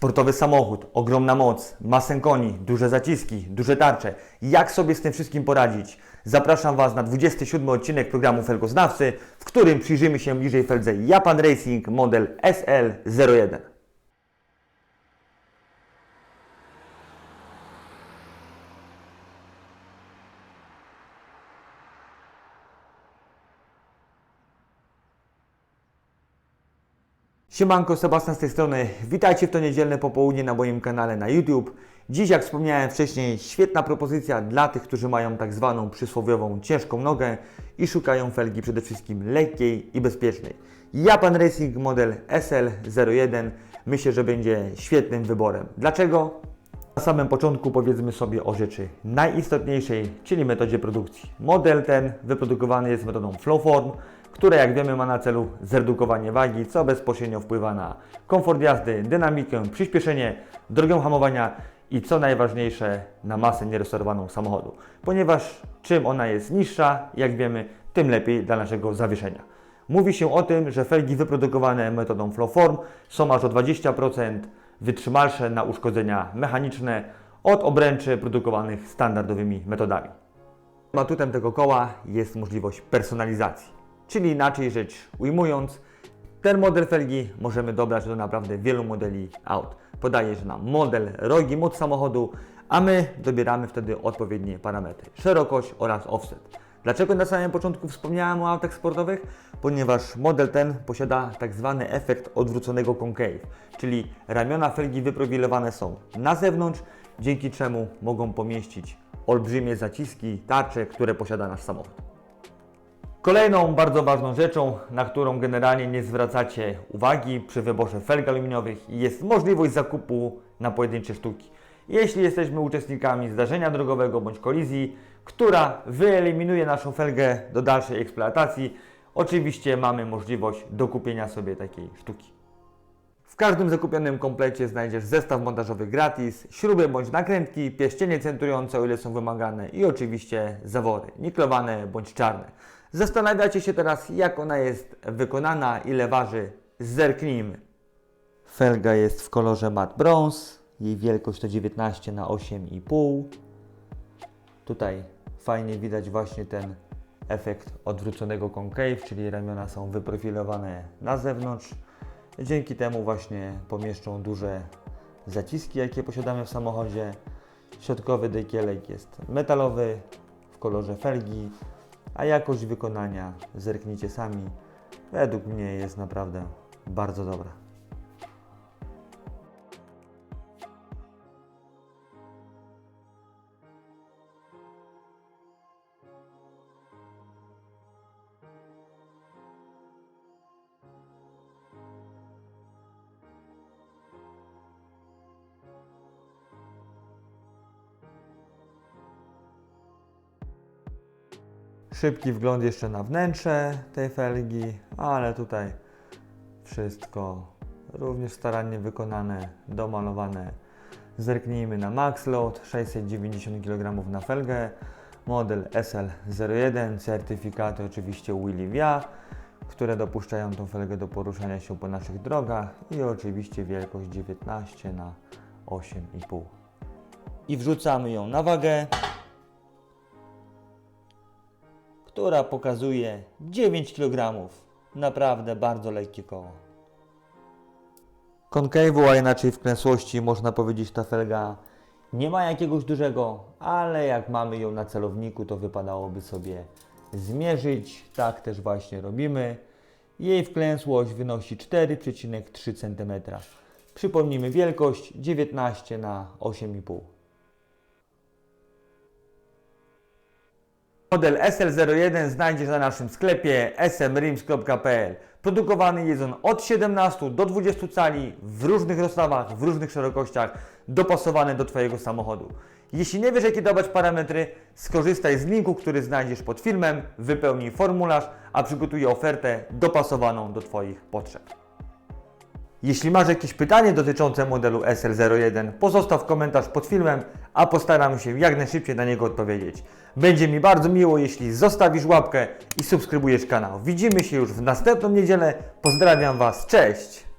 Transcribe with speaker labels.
Speaker 1: Sportowy samochód, ogromna moc, masę koni, duże zaciski, duże tarcze. Jak sobie z tym wszystkim poradzić? Zapraszam Was na 27 odcinek programu Felgoznawcy, w którym przyjrzymy się bliżej Feldze Japan Racing model SL01. Siemanko, Sebastian z tej strony. Witajcie w to niedzielne popołudnie na moim kanale na YouTube. Dziś, jak wspomniałem wcześniej, świetna propozycja dla tych, którzy mają tak zwaną przysłowiową ciężką nogę i szukają felgi przede wszystkim lekkiej i bezpiecznej. Japan Racing model SL01 myślę, że będzie świetnym wyborem. Dlaczego? Na samym początku powiedzmy sobie o rzeczy najistotniejszej, czyli metodzie produkcji. Model ten wyprodukowany jest metodą Flowform, która jak wiemy ma na celu zredukowanie wagi, co bezpośrednio wpływa na komfort jazdy, dynamikę, przyspieszenie, drogę hamowania i co najważniejsze na masę nierestaurowaną samochodu. Ponieważ czym ona jest niższa, jak wiemy, tym lepiej dla naszego zawieszenia. Mówi się o tym, że felgi wyprodukowane metodą Flowform są aż o 20% wytrzymalsze na uszkodzenia mechaniczne od obręczy produkowanych standardowymi metodami. Atutem tego koła jest możliwość personalizacji, czyli inaczej rzecz ujmując, ten model felgi możemy dobrać do naprawdę wielu modeli aut. Podaje, że nam model, rogi, moc samochodu, a my dobieramy wtedy odpowiednie parametry, szerokość oraz offset. Dlaczego na samym początku wspomniałem o autach sportowych? Ponieważ model ten posiada tak zwany efekt odwróconego concave, czyli ramiona felgi wyprofilowane są na zewnątrz, dzięki czemu mogą pomieścić olbrzymie zaciski, tarcze, które posiada nasz samochód. Kolejną bardzo ważną rzeczą, na którą generalnie nie zwracacie uwagi przy wyborze felg aluminiowych jest możliwość zakupu na pojedyncze sztuki. Jeśli jesteśmy uczestnikami zdarzenia drogowego bądź kolizji, która wyeliminuje naszą felgę do dalszej eksploatacji, oczywiście mamy możliwość dokupienia sobie takiej sztuki. W każdym zakupionym komplecie znajdziesz zestaw montażowy gratis, śruby bądź nakrętki, pierścienie centrujące o ile są wymagane i oczywiście zawory, niklowane bądź czarne. Zastanawiacie się teraz jak ona jest wykonana, ile waży? Zerknijmy. Felga jest w kolorze matte bronze, jej wielkość to 19 na 8,5 Tutaj fajnie widać właśnie ten efekt odwróconego concave, czyli ramiona są wyprofilowane na zewnątrz. Dzięki temu właśnie pomieszczą duże zaciski, jakie posiadamy w samochodzie. Środkowy dekielek jest metalowy w kolorze felgi, a jakość wykonania, zerknijcie sami, według mnie jest naprawdę bardzo dobra. Szybki wgląd jeszcze na wnętrze tej felgi, ale tutaj wszystko również starannie wykonane, domalowane. Zerknijmy na max load 690 kg na felgę, model SL01, certyfikaty oczywiście Willivia, które dopuszczają tą felgę do poruszania się po naszych drogach i oczywiście wielkość 19 na 8,5. I wrzucamy ją na wagę. Która pokazuje 9 kg. Naprawdę bardzo lekkie koło. Koncave'u, a inaczej wklęsłości, można powiedzieć, ta felga nie ma jakiegoś dużego, ale jak mamy ją na celowniku, to wypadałoby sobie zmierzyć. Tak też właśnie robimy. Jej wklęsłość wynosi 4,3 cm. Przypomnijmy wielkość 19 na 8,5 Model SL01 znajdziesz na naszym sklepie smrims.pl. Produkowany jest on od 17 do 20 cali w różnych rozstawach, w różnych szerokościach, dopasowany do Twojego samochodu. Jeśli nie wiesz jakie dawać parametry, skorzystaj z linku, który znajdziesz pod filmem, wypełnij formularz, a przygotuję ofertę dopasowaną do Twoich potrzeb. Jeśli masz jakieś pytanie dotyczące modelu SL01, pozostaw komentarz pod filmem, a postaram się jak najszybciej na niego odpowiedzieć. Będzie mi bardzo miło, jeśli zostawisz łapkę i subskrybujesz kanał. Widzimy się już w następną niedzielę. Pozdrawiam Was, cześć!